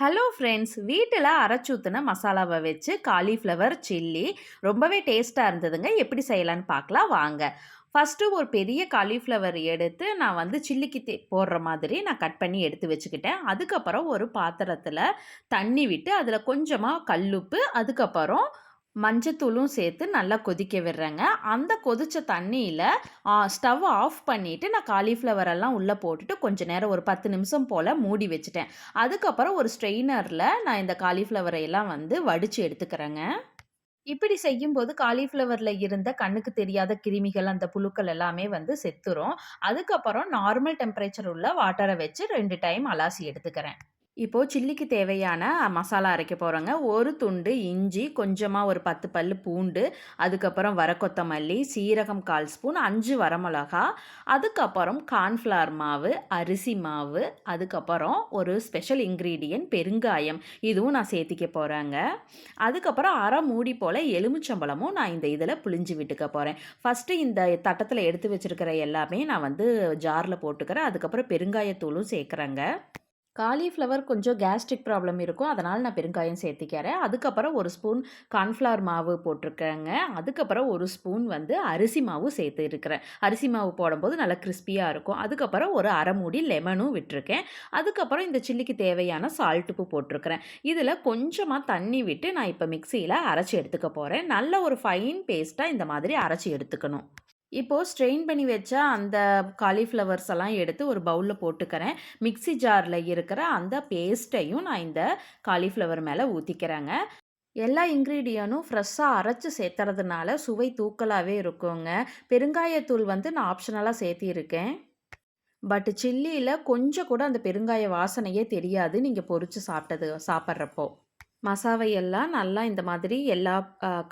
Hello friends வீட்டில் அரைச்சூத்துன மசாலாவை வச்சு காலிஃப்ளவர் சில்லி ரொம்பவே டேஸ்ட்டாக இருந்ததுங்க. எப்படி செய்யலான்னு பார்க்கலாம். வாங்க. ஃபஸ்ட்டு ஒரு பெரிய காலிஃப்ளவர் எடுத்து நான் வந்து சில்லிக்கு தே போடுற மாதிரி நான் கட் பண்ணி எடுத்து வச்சுக்கிட்டேன். அதுக்கப்புறம் ஒரு பாத்திரத்தில் தண்ணி விட்டு அதில் கொஞ்சமாக கல்லுப்பு அதுக்கப்புறம் மஞ்சத்தூளும் சேர்த்து நல்லா கொதிக்க விடுறேங்க. அந்த கொதித்த தண்ணியில் ஸ்டவ் ஆஃப் பண்ணிவிட்டு நான் காலிஃப்ளவர் எல்லாம் உள்ளே போட்டுட்டு கொஞ்சம் நேரம் ஒரு பத்து நிமிஷம் போல் மூடி வச்சுட்டேன். அதுக்கப்புறம் ஒரு ஸ்ட்ரெயினரில் நான் இந்த காலிஃப்ளவரை எல்லாம் வந்து வடித்து எடுத்துக்கிறேங்க. இப்படி செய்யும்போது காலிஃப்ளவரில் இருந்த கண்ணுக்கு தெரியாத கிருமிகள் அந்த புழுக்கள் எல்லாமே வந்து செத்துரும். அதுக்கப்புறம் நார்மல் டெம்பரேச்சர் உள்ள வாட்டரை வச்சு ரெண்டு டைம் அலாசி எடுத்துக்கிறேன். இப்போது சில்லிக்கு தேவையான மசாலா அரைக்க போகிறோங்க ஒரு துண்டு இஞ்சி கொஞ்சமாக ஒரு பத்து பல் பூண்டு அதுக்கப்புறம் வர கொத்தமல்லி சீரகம் கால் ஸ்பூன் அஞ்சு வரமிளகா அதுக்கப்புறம் கார்ன்ஃப்ளவர் மாவு அரிசி மாவு அதுக்கப்புறம் ஒரு ஸ்பெஷல் இன்க்ரீடியன்ட் பெருங்காயம். இதுவும் நான் சேர்த்திக்க போகிறேங்க அதுக்கப்புறம் அரை மூடி போல் எலுமிச்சம்பழமும் நான் இந்த இதில் புளிஞ்சு விட்டுக்க போகிறேன் ஃபஸ்ட்டு இந்த தட்டத்தில் எடுத்து வச்சுருக்கிற எல்லாமே நான் வந்து ஜாரில் போட்டுக்கிறேன். அதுக்கப்புறம் பெருங்காயத்தூளும் சேர்க்குறேங்க. காலிஃப்ளவர் கொஞ்சம் கேஸ்ட்ரிக் ப்ராப்ளம் இருக்கும். அதனால் நான் பெருங்காயம் சேர்த்திக்கிறேன். அதுக்கப்புறம் ஒரு ஸ்பூன் கார்ன்ஃப்ளவர் மாவு போட்டிருக்கேங்க. அதுக்கப்புறம் ஒரு ஸ்பூன் வந்து அரிசி மாவு சேர்த்து இருக்கிறேன் அரிசி மாவு போடும்போது நல்லா கிறிஸ்பியாக இருக்கும். அதுக்கப்புறம் ஒரு அரை மூடி லெமனும் விட்டுருக்கேன். அதுக்கப்புறம் இந்த சில்லிக்கு தேவையான சால்ட் உப்பு போட்டிருக்கிறேன். இதில் கொஞ்சமாக தண்ணி விட்டு நான் இப்போ மிக்சியில் அரைச்சி எடுத்துக்க போகிறேன் நல்ல ஒரு ஃபைன் பேஸ்ட்டாக இந்த மாதிரி அரைச்சி எடுத்துக்கணும். இப்போது ஸ்ட்ரெயின் பண்ணி வச்ச அந்த காலிஃப்ளவர்ஸ் எல்லாம் எடுத்து ஒரு பவுலில் போட்டுக்கிறேன். மிக்சி ஜாரில் இருக்கிற அந்த பேஸ்ட்டையும் நான் இந்த காலிஃப்ளவர் மேலே ஊற்றிக்கிறேங்க எல்லா இன்க்ரீடியனும் ஃப்ரெஷ்ஷாக அரைச்சி சேர்த்துறதுனால சுவை தூக்கலாகவே இருக்குங்க. பெருங்காயத்தூள் வந்து நான் ஆப்ஷனலாக சேர்த்திருக்கேன். பட் சில்லியில் கொஞ்சம் கூட அந்த பெருங்காய வாசனையே தெரியாது. நீங்கள் பொறிச்சு சாப்பிட்டது சாப்பிட்றப்போ. மசாவையெல்லாம் நல்லா இந்த மாதிரி எல்லா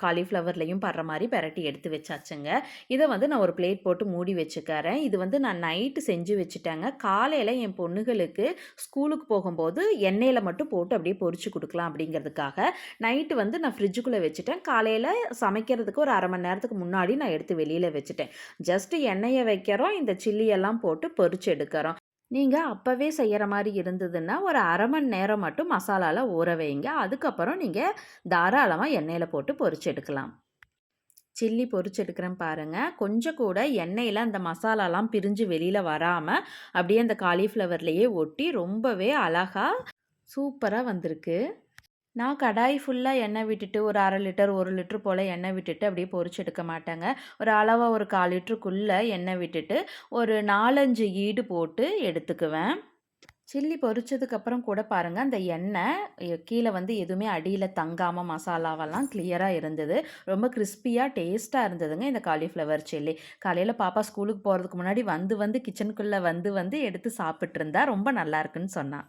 காலிஃப்ளவர்லேயும் படுற மாதிரி பரட்டி எடுத்து வச்சாச்சுங்க. இதை வந்து நான் ஒரு பிளேட் போட்டு மூடி வச்சுக்கிறேன். இது வந்து நான் நைட்டு செஞ்சு வச்சுட்டேங்க. காலையில் என் பொண்ணுகளுக்கு ஸ்கூலுக்கு போகும்போது எண்ணெயில் மட்டும் போட்டு அப்படியே பொறிச்சு கொடுக்கலாம் அப்படிங்கிறதுக்காக நைட்டு வந்து நான் ஃப்ரிட்ஜுக்குள்ளே வச்சுட்டேன். காலையில் சமைக்கிறதுக்கு ஒரு அரை மணி நேரத்துக்கு முன்னாடி நான் எடுத்து வெளியில் வச்சுட்டேன். ஜஸ்ட்டு எண்ணெயை வைக்கிறோம். இந்த சில்லியெல்லாம் போட்டு பொறிச்சு எடுக்கிறோம். நீங்கள் அப்போவே செய்கிற மாதிரி இருந்ததுன்னா ஒரு அரை மணி நேரம் மட்டும் மசாலாவில் ஊற வைங்க. அதுக்கப்புறம் நீங்கள் தாராளமாக எண்ணெயில் போட்டு பொரிச்சு எடுக்கலாம். சில்லி பொரிச்சு எடுக்கிறேன் பாருங்கள் கொஞ்சம் கூட எண்ணெயில் அந்த மசாலாலாம் பிரிஞ்சு வெளியில் வராமல் அப்படியே அந்த காலிஃப்ளவர்லேயே ஒட்டி ரொம்பவே அழகாக சூப்பராக வந்திருக்கு. நான் கடாய் ஃபுல்லாக எண்ணெய் விட்டுட்டு ஒரு அரை லிட்டர் ஒரு லிட்ரு போல் எண்ணெய் விட்டுட்டு அப்படியே பொறிச்சு எடுக்க மாட்டேங்க. ஒரு அளவாக ஒரு கால் லிட்டருக்குள்ளே எண்ணெய் விட்டுட்டு ஒரு நாலஞ்சு ஈடு போட்டு எடுத்துக்குவேன். சில்லி பொரிச்சதுக்கப்புறம் கூட பாருங்கள் அந்த எண்ணெய் கீழே வந்து எதுவுமே அடியில் தங்காமல் மசாலாவெல்லாம் கிளியராக இருந்தது. ரொம்ப கிறிஸ்பியாக டேஸ்ட்டாக இருந்ததுங்க இந்த காலிஃப்ளவர் சில்லி காலையில் பாப்பா ஸ்கூலுக்கு போகிறதுக்கு முன்னாடி வந்து வந்து கிச்சனுக்குள்ளே வந்து வந்து எடுத்து சாப்பிட்ருந்தா ரொம்ப நல்லா இருக்குன்னு சொன்னான்